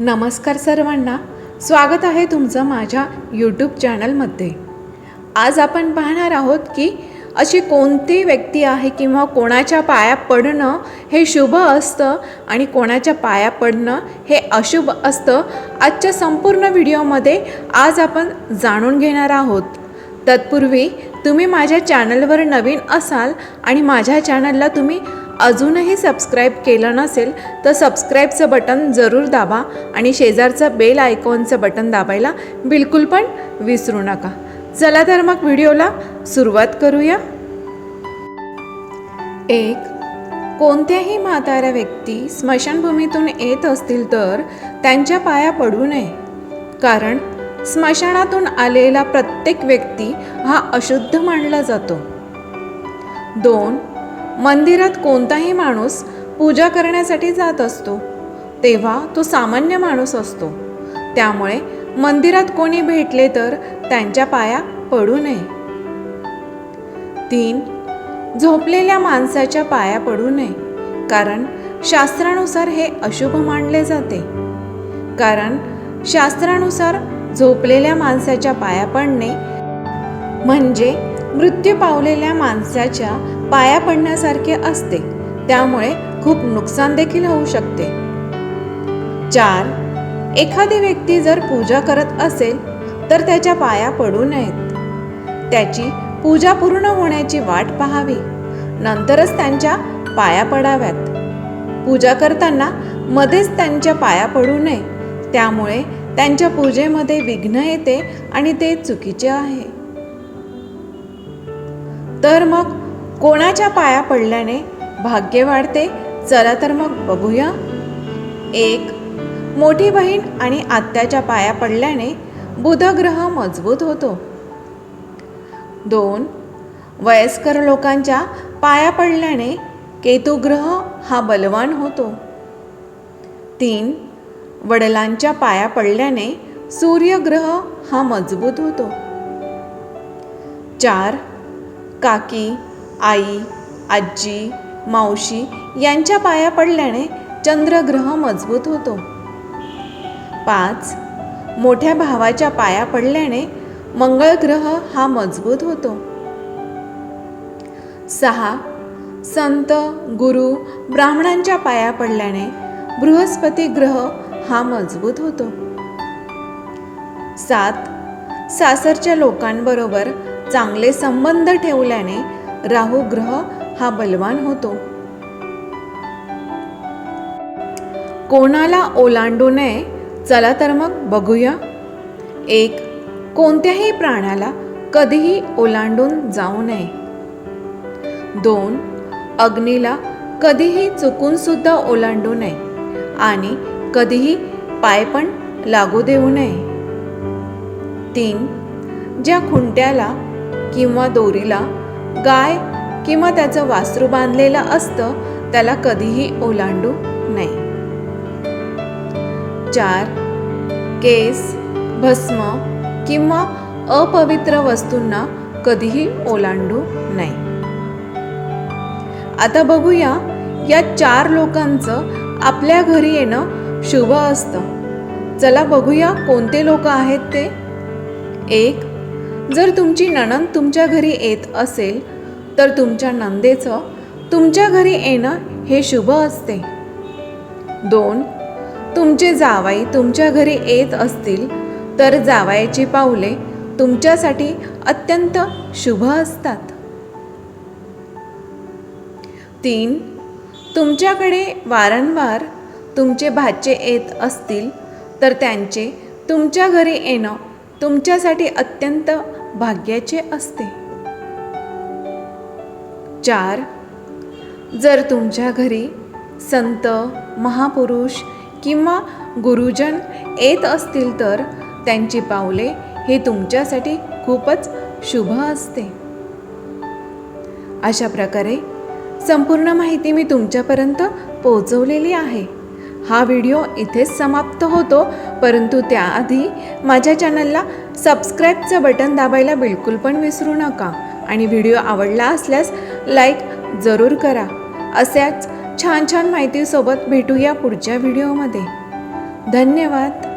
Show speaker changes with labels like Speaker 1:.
Speaker 1: नमस्कार सर्वांना. स्वागत आहे तुमचं माझ्या यूट्यूब चॅनलमध्ये आज आपण पाहणार आहोत की अशी कोणती व्यक्ती आहे किंवा कोणाच्या पाया पडणं हे शुभ असतं आणि कोणाच्या पाया पडणं हे अशुभ असतं आजच्या संपूर्ण व्हिडिओमध्ये आज आपण जाणून घेणार आहोत. तत्पूर्वी तुम्ही माझ्या चॅनलवर नवीन असाल आणि माझ्या चॅनलला तुम्ही अजूनही सबस्क्राईब केलं नसेल तर सबस्क्राईबचं बटन जरूर दाबा आणि शेजारचं बेल आयकॉनचं बटन दाबायला बिलकुल पण विसरू नका. चला तर मग व्हिडिओला सुरुवात करूया. एक कोणत्याही म्हाताऱ्या व्यक्ती स्मशानभूमीतून येत असतील तर त्यांच्या पाया पडू नये. कारण स्मशानातून आलेला प्रत्येक व्यक्ती हा अशुद्ध मानला जातो. दोन मंदिरात कोणताही माणूस पूजा करण्यासाठी जात असतो. तेव्हा तो सामान्य माणूस असतो. त्यामुळे मंदिरात कोणी भेटले तर त्यांच्या पाया पडू नये. तीन झोपलेल्या माणसाच्या पाया पडू नये. कारण शास्त्रानुसार हे अशुभ मानले जाते. कारण शास्त्रानुसार झोपलेल्या माणसाच्या पाया पडणे म्हणजे मृत्यू पावलेल्या माणसाच्या पाया पडण्यासारखे असते. त्यामुळे खूप नुकसान देखील होऊ शकते. चार. एखादी व्यक्ती जर पूजा करत असेल तर त्याच्या पाया पडू नयेत. त्याची पूजा पूर्ण होण्याची वाट पाहावी. नंतरच त्यांच्या पाया पडाव्यात. पूजा करताना मध्येच त्यांच्या पाया पडू नये. त्यामुळे त्यांच्या पूजेमध्ये विघ्न येते आणि ते चुकीचे आहे. तर मग कोणाच्या पाया पडल्याने भाग्य वाढते? चला तर मग बघूया. एक मोठी बहीण आणि आत्याच्या पाया पडल्याने बुधग्रह मजबूत होतो. दोन वयस्कर लोकांच्या पाया पडल्याने केतुग्रह हा बलवान होतो. तीन वडिलांच्या पाया पडल्याने सूर्यग्रह हा मजबूत होतो. चार काकी आई आजी मावशी यांच्या पाया पडल्याने चंद्रग्रह मजबूत होतो. पाच मोठ्या भावाच्या पाया पडल्याने मंगळ ग्रह हा मजबूत होतो. सहा संत गुरु ब्राह्मणांच्या पाया पडल्याने बृहस्पती ग्रह हा मजबूत होतो. सात सासरच्या लोकांबरोबर चांगले संबंध ठेवल्याने राहू ग्रह हा बलवान होतो. कोणाला ओलांडू नये चला तर मग बघूया. एक कोणत्याही प्राण्याला कधीही ओलांडून जाऊ नये. दोन अग्नीला कधीही चुकून सुद्धा ओलांडू नये आणि कधीही पाय पण लागू देऊ नये. तीन ज्या खुंट्याला किंवा दोरीला गाय किंवा त्याचं वासरू बांधलेलं असतं त्याला कधीही ओलांडू नये. चार केस भस्म किंवा अपवित्र वस्तूंना कधीही ओलांडू नये. आता बघूया या चार लोकांचं आपल्या घरी येणं शुभ असतं. चला बघूया कोणते लोक आहेत ते. एक जर तुमची नणंद तुमच्या घरी येत असेल तर तुमच्या नंदेचं तुमच्या घरी येणं हे शुभ असते. दोन तुमचे जावाई तुमच्या घरी येत असतील तर जावायची पावले तुमच्यासाठी अत्यंत शुभ असतात. तीन तुमच्याकडे वारंवार तुमचे भाचे येत असतील तर त्यांचे तुमच्या घरी येणं तुमच्यासाठी अत्यंत भाग्याचे असते. चार जर तुमच्या घरी संत महापुरुष किंवा गुरुजन येत असतील तर त्यांची पावले हे तुमच्यासाठी खूपच शुभ असते. अशा प्रकारे संपूर्ण माहिती मी तुमच्यापर्यंत पोहोचवलेली आहे. हा व्हिडिओ इथेच समाप्त होतो. परंतु त्याआधी माझ्या चॅनलला सबस्क्राईबचं बटन दाबायला बिलकुल पण विसरू नका. आणि व्हिडिओ आवडला असल्यास लाईक जरूर करा. अशाच छान छान माहितीसोबत भेटूया पुढच्या व्हिडिओमध्ये धन्यवाद.